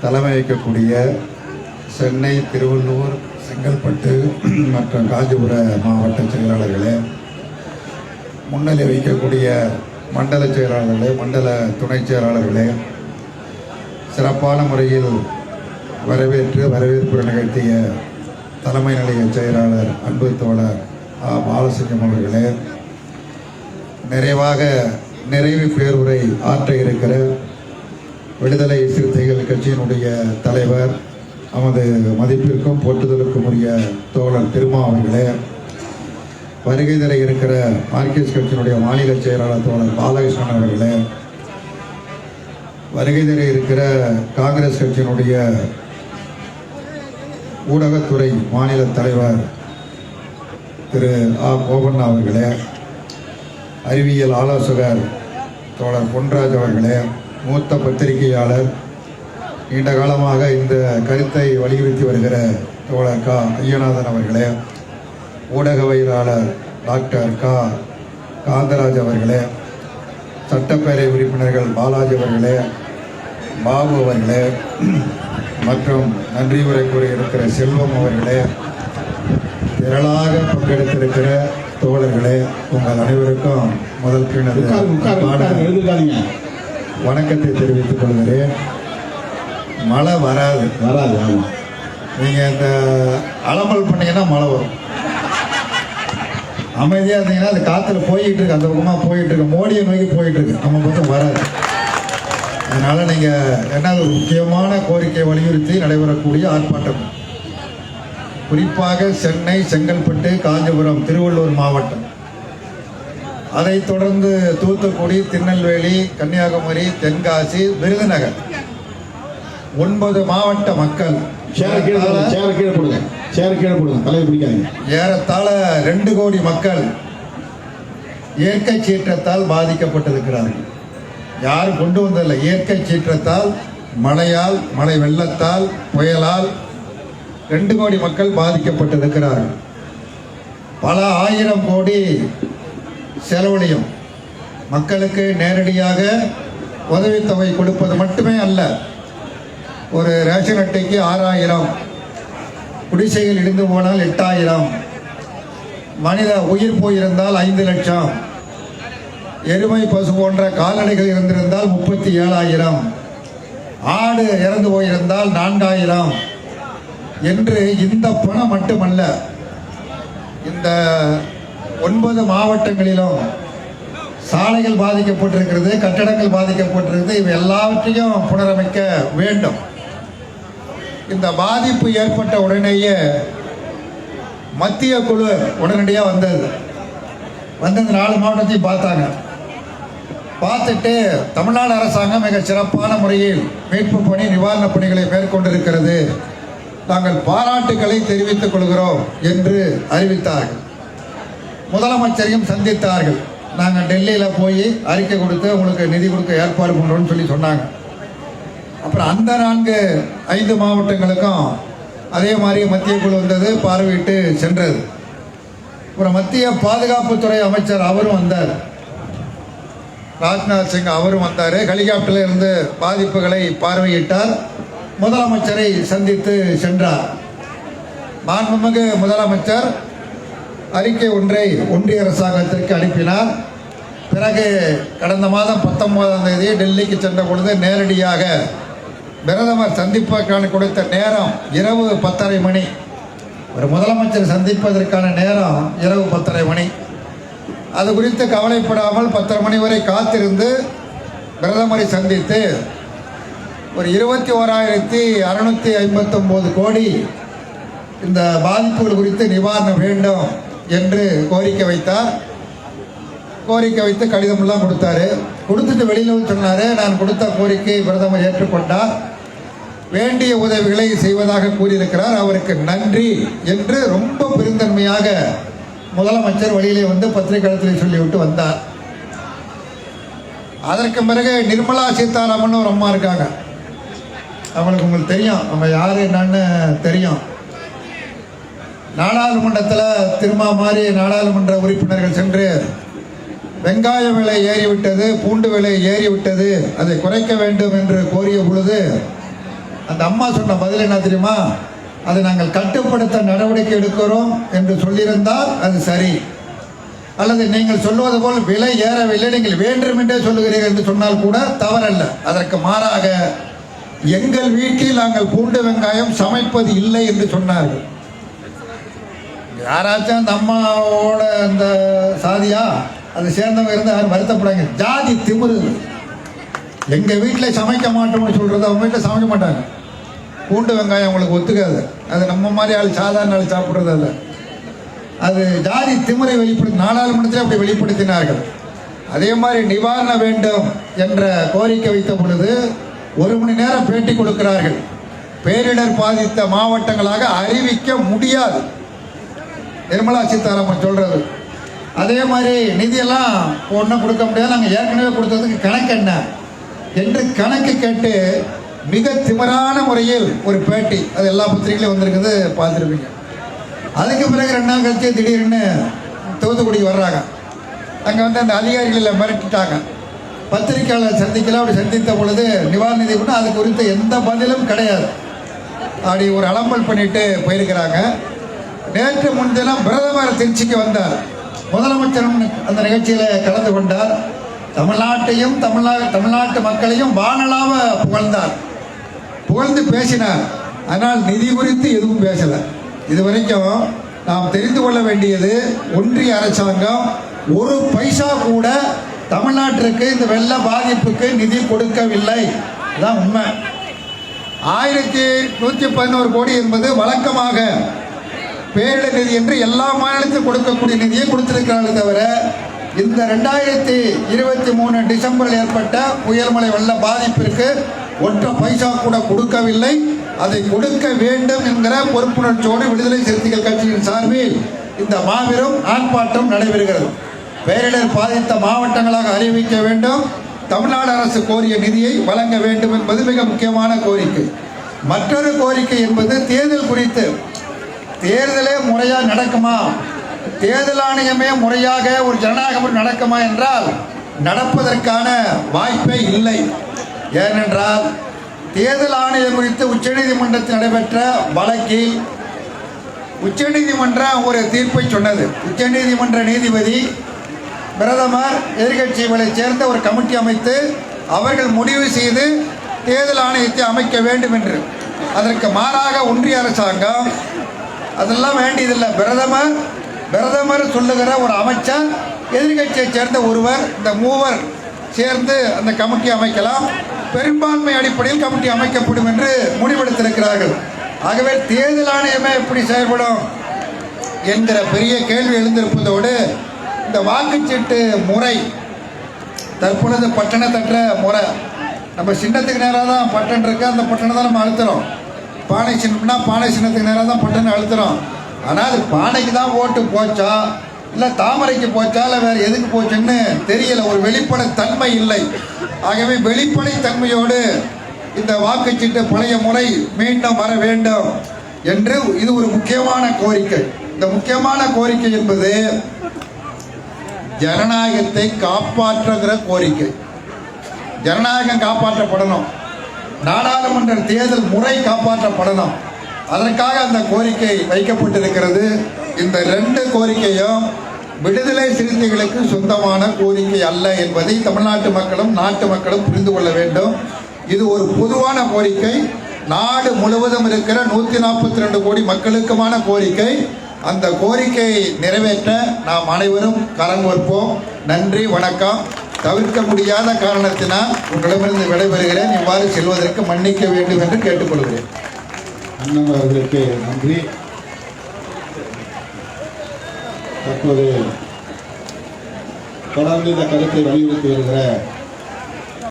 தலைமை வகிக்கக்கூடிய சென்னை திருவள்ளூர் செங்கல்பட்டு மற்றும் காஞ்சிபுர மாவட்ட செயலாளர்களே முன்னிலை வைக்கக்கூடிய மண்டல செயலாளர்களே மண்டல துணை செயலாளர்களே சிறப்பான முறையில் வரவேற்று வரவேற்பு நிகழ்த்திய தலைமை நிலைய செயலாளர் அன்பு தோழர் பாலசிங்கம் அவர்களே நிறைவாக நிறைவு பேருரை ஆற்ற இருக்கிற விடுதலை சிறுத்தைகள் கட்சியினுடைய தலைவர் நமது மதிப்பிற்கும் போற்றுதலுக்கும் உரிய தோழர் திருமா அவர்களே. வருகை தர இருக்கிற மார்க்சிஸ்ட் கட்சியினுடைய மாநில செயலாளர் தோழர் பாலகிருஷ்ணன் அவர்களே. வருகை தர இருக்கிற காங்கிரஸ் கட்சியினுடைய ஊடகத்துறை மாநில தலைவர் திரு ஆ. கோபண்ணா அவர்களே. அறிவியல் ஆலோசகர் தோழர் பொன்ராஜ் அவர்களே. மூத்த பத்திரிகையாளர் நீண்ட காலமாக இந்த கருத்தை வலியுறுத்தி வருகிற தோழர் கா. ஐயநாதன் அவர்களே ஊடகவியலாளர் டாக்டர் கா. காந்தராஜ் அவர்களே சட்டப்பேரவை உறுப்பினர்கள் பாலாஜி அவர்களே பாபு அவர்களே மற்றும் நன்றி உரை கூறி இருக்கிற செல்வம் அவர்களே திரளாக பங்கெடுத்திருக்கிற தோழர்களே உங்கள் அனைவருக்கும் முதல் பின்னது வணக்கத்தை தெரிவித்துக் கொள்கிறேன். மழை வராது. வராது ஆமா. நீங்கள் இந்த அலமல் பண்ணீங்கன்னா மழை வரும். அமைதியாக இருந்தீங்கன்னா அது காற்றுல போயிட்டு இருக்கு அந்த பக்கமாக போயிட்டு இருக்கு. மோடியை நோக்கி போயிட்டு இருக்கு. நம்ம பக்கம் வராது. அதனால நீங்கள் என்ன ஒரு முக்கியமான கோரிக்கை வலியுறுத்தி நடைபெறக்கூடிய ஆர்ப்பாட்டம். குறிப்பாக சென்னை செங்கல்பட்டு காஞ்சிபுரம் திருவள்ளூர் மாவட்டம். அதைத் தொடர்ந்து தூத்துக்குடி திருநெல்வேலி கன்னியாகுமரி தென்காசி விருதுநகர். ஒன்பது மாவட்ட மக்கள். ஏறத்தாழ ரெண்டு கோடி மக்கள் இயற்கை சீற்றத்தால் பாதிக்கப்பட்டிருக்கிறார்கள். யாரும் கொண்டு வந்ததில்லை. இயற்கை சீற்றத்தால் மழையால் மழை வெள்ளத்தால் புயலால் ரெண்டு கோடி மக்கள் பாதிக்கப்பட்டிருக்கிறார்கள். பல ஆயிரம் கோடி செலவழியும் மக்களுக்கு நேரடியாக உதவித்தொகை கொடுப்பது மட்டுமே அல்ல ஒரு ரேஷன் அட்டைக்கு ஆறாயிரம் குடிசைகள் இடிந்து போனால் எட்டாயிரம் மனித உயிர் போயிருந்தால் ஐந்து லட்சம் எருமை பசு போன்ற கால்நடைகள் இருந்திருந்தால் முப்பத்தி ஏழாயிரம் ஆடு இறந்து போயிருந்தால் நான்காயிரம் என்று இந்த பணம் மட்டுமல்ல இந்த ஒன்பது மாவட்டங்களிலும் சாலைகள் பாதிக்கப்பட்டிருக்கிறது கட்டடங்கள் பாதிக்கப்பட்டிருக்கிறது. இவை எல்லாவற்றையும் புனரமைக்க வேண்டும். இந்த பாதிப்பு ஏற்பட்ட உடனேயே மத்திய குழு உடனடியாக வந்தது. வந்து இந்த நாலு மாவட்டத்தையும் பார்த்தாங்க. பார்த்துட்டு தமிழ்நாடு அரசாங்கம் மிக சிறப்பான முறையில் மீட்பு பணி நிவாரணப் பணிகளை மேற்கொண்டிருக்கிறது. நாங்கள் பாராட்டுக்களை தெரிவித்துக் கொள்கிறோம் என்று அறிவித்தார்கள். முதலமைச்சரையும் சந்தித்தார்கள். நாங்கள் டெல்லியில் போய் அறிக்கை கொடுத்து உங்களுக்கு நிதி கொடுக்க ஏற்பாடு பண்ணுறோம்னு சொல்லி சொன்னாங்க. அப்புறம் அந்த நான்கு ஐந்து மாவட்டங்களுக்கும் அதே மாதிரி மத்திய குழு வந்தது பார்வையிட்டு சென்றது. அப்புறம் மத்திய பாதுகாப்புத்துறை அமைச்சர் அவரும் வந்தார். ராஜ்நாத் சிங் அவரும் வந்தார். ஹெலிகாப்டரில் இருந்து பாதிப்புகளை பார்வையிட்டார். முதலமைச்சரை சந்தித்து சென்றார். மாண்புமிகு முதலமைச்சர் அறிக்கை ஒன்றை ஒன்றிய அரசாங்கத்திற்கு அனுப்பினார். பிறகு கடந்த மாதம் பத்தொன்பதாம் தேதி டெல்லிக்கு சென்ற பொழுது நேரடியாக பிரதமர் சந்திப்பதற்கான கொடுத்த நேரம் இரவு பத்தரை மணி. ஒரு முதலமைச்சர் சந்திப்பதற்கான நேரம் இரவு பத்தரை மணி. அது குறித்து கவலைப்படாமல் பத்தரை மணி வரை காத்திருந்து பிரதமரை சந்தித்து ஒரு இருபத்தி ஓராயிரத்தி அறுநூத்தி ஐம்பத்தொம்போது கோடி இந்த பாதிப்புகள் குறித்து நிவாரணம் வேண்டும் என்று கோரிக்கை வைத்தார். கோரிக்கை வைத்து கடிதமெல்லாம் கொடுத்தாரு. கொடுத்துட்டு வெளியில் சொன்னார் நான் கொடுத்த கோரிக்கை பிரதமர் ஏற்றுக்கொண்டார். வேண்டிய உதவிகளை செய்வதாக கூறியிருக்கிறார். அவருக்கு நன்றி என்று ரொம்ப பெருந்தன்மையாக முதலமைச்சர் வழியிலே வந்து பத்திரிகையாளத்தில் சொல்லிவிட்டு வந்தார். அதற்கு பிறகு நிர்மலா சீதாராமன் ஒரு அம்மா இருக்காங்க. அவங்களுக்கு உங்களுக்கு தெரியும். அவங்க யார் என்னன்னு தெரியும். நாடாளுமன்றத்தில் திரும்ப மாதிரி நாடாளுமன்ற உறுப்பினர்கள் சென்று வெங்காய விலை ஏறிவிட்டது பூண்டு விலை ஏறிவிட்டது அதை குறைக்க வேண்டும் என்று கோரிய பொழுது அந்த அம்மா சொன்ன பதில் என்ன தெரியுமா? அதை நாங்கள் கட்டுப்படுத்த நடவடிக்கை எடுக்கிறோம் என்று சொல்லியிருந்தால் அது சரி. அல்லது நீங்கள் சொல்வது போல் விலை ஏறவில்லை நீங்கள் வேண்டுமென்றே சொல்லுகிறீர்கள் என்று சொன்னால் கூட தவறல்ல. அதற்கு மாறாக எங்கள் வீட்டில் நாங்கள் பூண்டு வெங்காயம் சமைப்பது இல்லை என்று சொன்னார்கள். யாராச்சும் அந்த அம்மாவோட அந்த சாதியா அதை சேர்ந்தவங்க இருந்து யாரும் வருத்தப்படாங்க ஜாதி திமிரு. எங்க வீட்டில் சமைக்க மாட்டோம்னு சொல்றது அவங்க வீட்டில் சமைக்க மாட்டாங்க. பூண்டு வெங்காயம் உங்களுக்கு ஒத்துக்காது. அது நம்ம மாதிரி ஆள் சாதாரண ஆள் சாப்பிட்றது அல்ல. அது ஜாதி திமிரை வெளிப்படுத்தி நாடாளுமன்றத்தில் அப்படி வெளிப்படுத்தினார்கள். அதே மாதிரி நிவாரணம் வேண்டும் என்ற கோரிக்கை வைத்த பொழுது ஒரு மணி நேரம் பேட்டி கொடுக்கிறார்கள். பேரிடர் பாதித்த மாவட்டங்களாக அறிவிக்க முடியாது. நிர்மலா சீதாராமன் சொல்கிறது அதே மாதிரி நிதியெல்லாம் ஒன்றும் கொடுக்க முடியாது. நாங்கள் ஏற்கனவே கொடுத்ததுக்கு கணக்கு என்ன? என்று கணக்கு கேட்டு மிக திமிரான முறையில் ஒரு பேட்டி. அது எல்லா பத்திரிகையிலும் வந்திருக்குது பார்த்துருப்பீங்க. அதுக்கு பிறகு ரெண்டு நாள் திடீர்னு தூத்துக்குடிக்கு வர்றாங்க. அங்கே வந்து அந்த அதிகாரிகளை மிரட்டிட்டாங்க. பத்திரிக்கையாளர் சந்திக்கலாம் அப்படி சந்தித்த பொழுது நிவாரண நிதி கூட அது குறித்த எந்த பதிலும் கிடையாது. அப்படி ஒரு அலம்பல் பண்ணிட்டு போயிருக்கிறாங்க. நேற்று முன்தினம் பிரதமர் திருச்சிக்கு வந்தார். முதலமைச்சரும் அந்த நிகழ்ச்சியில் கலந்து கொண்டார். தமிழ்நாட்டையும் தமிழ்நா தமிழ்நாட்டு மக்களையும் வானலாக புகழ்ந்தார். புகழ்ந்து பேசினார். ஆனால் நிதி குறித்து எதுவும் பேசலை. இது வரைக்கும் நாம் தெரிந்து கொள்ள வேண்டியது ஒன்றிய அரசாங்கம் ஒரு பைசா கூட தமிழ்நாட்டிற்கு இந்த வெள்ள பாதிப்புக்கு நிதி கொடுக்கவில்லை. அதான் உண்மை. ஆயிரத்தி நூற்றி பதினோரு கோடி என்பது வழக்கமாக பேரிடர் நிதி என்று எல்லா மாநிலத்திலும் கொடுக்கக்கூடிய நிதியை கொடுத்திருக்கிறார்களே தவிர இந்த ரெண்டாயிரத்தி இருபத்தி மூணு டிசம்பரில் ஏற்பட்ட புயல்மழை வெள்ள பாதிப்பிற்கு ஒற்றை பைசா கூட கொடுக்கவில்லை. அதை கொடுக்க வேண்டும் என்கிற பொறுப்புணர்ச்சியோடு விடுதலை சிறுத்தைகள் கட்சியின் சார்பில் இந்த மாபெரும் ஆர்ப்பாட்டம் நடைபெறுகிறது. பேரிடர் பாதித்த மாவட்டங்களாக அறிவிக்க வேண்டும். தமிழ்நாடு அரசு கோரிய நிதியை வழங்க வேண்டும் என்பது மிக முக்கியமான கோரிக்கை. மற்றொரு கோரிக்கை என்பது தேர்தல் குறித்து தேர்தலே முறையாக நடக்குமா? தேர்தல் ஆணையமே முறையாக ஒரு ஜனநாயகம் நடக்குமா என்றால் நடப்பதற்கான வாய்ப்பே இல்லை. ஏனென்றால் தேர்தல் ஆணையம் குறித்து உச்சநீதிமன்றத்தில் நடைபெற்ற வழக்கில் உச்சநீதிமன்றம் ஒரு தீர்ப்பை சொன்னது. உச்சநீதிமன்ற நீதிபதி பிரதமர் எதிர்கட்சிகளைச் சேர்ந்த ஒரு கமிட்டி அமைத்து அவர்கள் முடிவு செய்து தேர்தல் ஆணையத்தை அமைக்க வேண்டும் என்று. அதற்கு மாறாக ஒன்றிய அரசாங்கம் அதெல்லாம் வேண்டியதில்லை. பிரதமர் பிரதமர் சொல்லுகிற ஒரு அமைச்சர் எதிர்கட்சியை சேர்ந்த ஒருவர் இந்த மூவர் சேர்ந்து அந்த கமிட்டி அமைக்கலாம். பெரும்பான்மை அடிப்படையில் கமிட்டி அமைக்கப்படும் என்று முடிவெடுத்திருக்கிறார்கள். ஆகவே தேர்தல் ஆணையமே எப்படி செயல்படும் என்கிற பெரிய கேள்வி எழுந்திருப்பதோடு இந்த வாக்குச்சீட்டு முறை தற்பொழுது பட்டண முறை நம்ம சின்னத்துக்கு நேராக தான் பட்டன் இருக்கு அந்த பட்டனை தான் நம்ம அழுத்துறோம் பானை சின்னம்னா பானை சின்னத்துக்கு நேராக தான் பட்டனை அழுத்துறோம். ஆனால் அது பானைக்கு தான் ஓட்டு போச்சா? இல்லை தாமரைக்கு போச்சா? இல்லை வேறு எதுக்கு போச்சுன்னு தெரியல. ஒரு வெளிப்படை தன்மை இல்லை. ஆகவே வெளிப்படை தன்மையோடு இந்த வாக்குச்சீட்டு பழைய முறை மீண்டும் வர வேண்டும் என்று இது ஒரு முக்கியமான கோரிக்கை. இந்த முக்கியமான கோரிக்கை என்பது ஜனநாயகத்தை காப்பாற்றுகிற கோரிக்கை. ஜனநாயகம் காப்பாற்றப்படணும். நாடாளுமன்ற தேர்தல் முறை காப்பாற்றப்படணும் அதற்காக அந்த கோரிக்கை வைக்கப்பட்டிருக்கிறது. இந்த ரெண்டு கோரிக்கையும் விடுதலை சிறுத்தைகளுக்கு சொந்தமான கோரிக்கை அல்ல என்பதை தமிழ்நாட்டு மக்களும் நாட்டு மக்களும் புரிந்து கொள்ள வேண்டும். இது ஒரு பொதுவான கோரிக்கை. நாடு முழுவதும் இருக்கிற நூற்றி நாற்பத்தி ரெண்டு கோடி மக்களுக்குமான கோரிக்கை. அந்த கோரிக்கையை நிறைவேற்ற நாம் அனைவரும் கரங்கோர்ப்போம். நன்றி வணக்கம். தவிர்க்க முடியாத காரணத்தினால் உங்களிடமிருந்து விடைபெறுகிறேன். இவ்வாறு செல்வதற்கு மன்னிக்க வேண்டும் என்று கேட்டுக்கொள்கிறேன். அண்ணன் அவர்களுக்கு நன்றி. தற்போது தொடர்ந்து இந்த கருத்தை வலியுறுத்தி வருகிற